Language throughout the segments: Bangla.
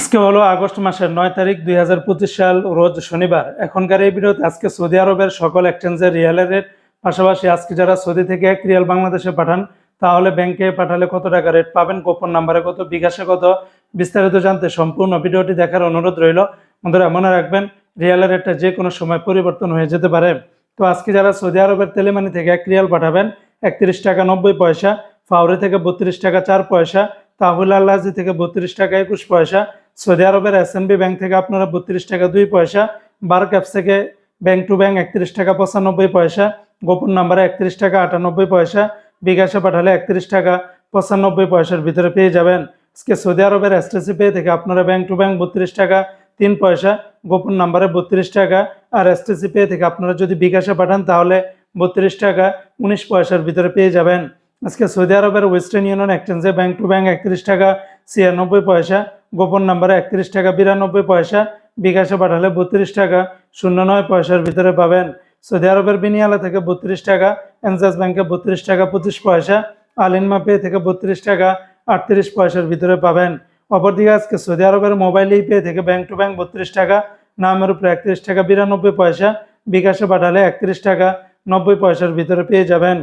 আজকে হলো আগস্ট মাসের নয় তারিখ দুই হাজার পঁচিশ সাল, রোজ শনিবার। এখনকার এই ভিডিওতে আজকে সৌদি আরবের সকল এক্সচেঞ্জের রিয়ালের রেট পাশাপাশি আজকে যারা সৌদি থেকে এক রিয়াল বাংলাদেশে পাঠান, তাহলে ব্যাংকে পাঠালে কত টাকা রেট পাবেন, গোপন নাম্বারে কত, বিকাশে কত, বিস্তারিত জানতে সম্পূর্ণ ভিডিওটি দেখার অনুরোধ রইল। বন্ধুরা, মনে রাখবেন রিয়ালের রেটটা যে কোনো সময় পরিবর্তন হয়ে যেতে পারে। তো আজকে যারা সৌদি আরবের তেলেমানি থেকে এক রিয়াল পাঠাবেন, একত্রিশ টাকা নব্বই পয়সা, ফাউরি থেকে বত্রিশ টাকা চার পয়সা, তাহুল আল্লাহি থেকে বত্রিশ টাকা একুশ পয়সা সৌদি আরবের এসএনবি ব্যাংক থেকে আপনারা বত্রিশ টাকা দুই পয়সা বার ক্যাপস থেকে ব্যাংক টু ব্যাংক একত্রিশ টাকা পঁচানব্বই পয়সা, গোপন নাম্বারে একত্রিশ টাকা আটানব্বই পয়সা, বিকাশে পাঠালে একত্রিশ টাকা পঁচানব্বই পয়সার ভিতরে পেয়ে যাবেন। আজকে সৌদি আরবের এসটিসি পে থেকে আপনারা ব্যাংক টু ব্যাংক বত্রিশ টাকা, তিন পয়সা, গোপন নাম্বারে বত্রিশ টাকা আর এসটিসি পে থেকে আপনারা যদি বিকাশে পাঠান তাহলে বত্রিশ টাকা উনিশ পয়সার ভিতরে পেয়ে যাবেন। আজকে সৌদি আরবের ওয়েস্টার্ন ইউনিয়ন এক্সচেঞ্জে ব্যাংক টু ব্যাংক একত্রিশ টাকা, ছিয়ানব্বই পয়সা গোপন নাম্বারে একত্রিশ টাকা বিরানব্বই পয়সা, বিকাশে পাঠালে বত্রিশ টাকা শূন্য নয় পয়সার ভিতরে পাবেন। সৌদি আরবের বিনিয়ালা থেকে বত্রিশ টাকা, এনজাস ব্যাংকে বত্রিশ টাকা পঁচিশ পয়সা আলিনমা পে থেকে বত্রিশ টাকা আটত্রিশ পয়সার ভিতরে পাবেন। অপরদিকে আজকে সৌদি আরবের মোবাইল ই পে থেকে ব্যাংক টু ব্যাংক বত্রিশ টাকা, নামের উপরে একত্রিশ টাকা বিরানব্বই পয়সা, বিকাশে পাঠালে একত্রিশ টাকা নব্বই পয়সার ভিতরে পেয়ে যাবেন।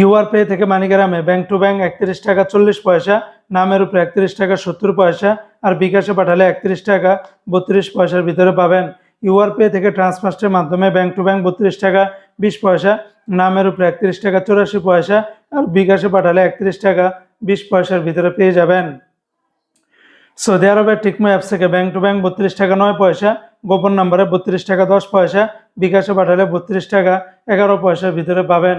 ইউআর পে থেকে মানিগ্রামে ব্যাংক টু ব্যাংক একত্রিশ টাকা চল্লিশ পয়সা, নামের উপরে একত্রিশ টাকা সত্তর পয়সা আর বিকাশে পাঠালে একত্রিশ টাকা বত্রিশ পয়সার ভিতরে পাবেন। ইউআর পে থেকে ট্রান্সফার্স্টের মাধ্যমে ব্যাংক টু ব্যাংক বত্রিশ টাকা বিশ পয়সা, নামের উপরে একত্রিশ টাকা চৌরাশি পয়সা আর বিকাশে পাঠালে একত্রিশ টাকা বিশ পয়সার ভিতরে পেয়ে যাবেন। সৌদি আরবের টিকমো অ্যাপস থেকে ব্যাংক টু ব্যাংক বত্রিশ টাকা নয় পয়সা, গোপন নম্বরে বত্রিশ টাকা দশ পয়সা, বিকাশে পাঠালে বত্রিশ টাকা এগারো পয়সার ভিতরে পাবেন।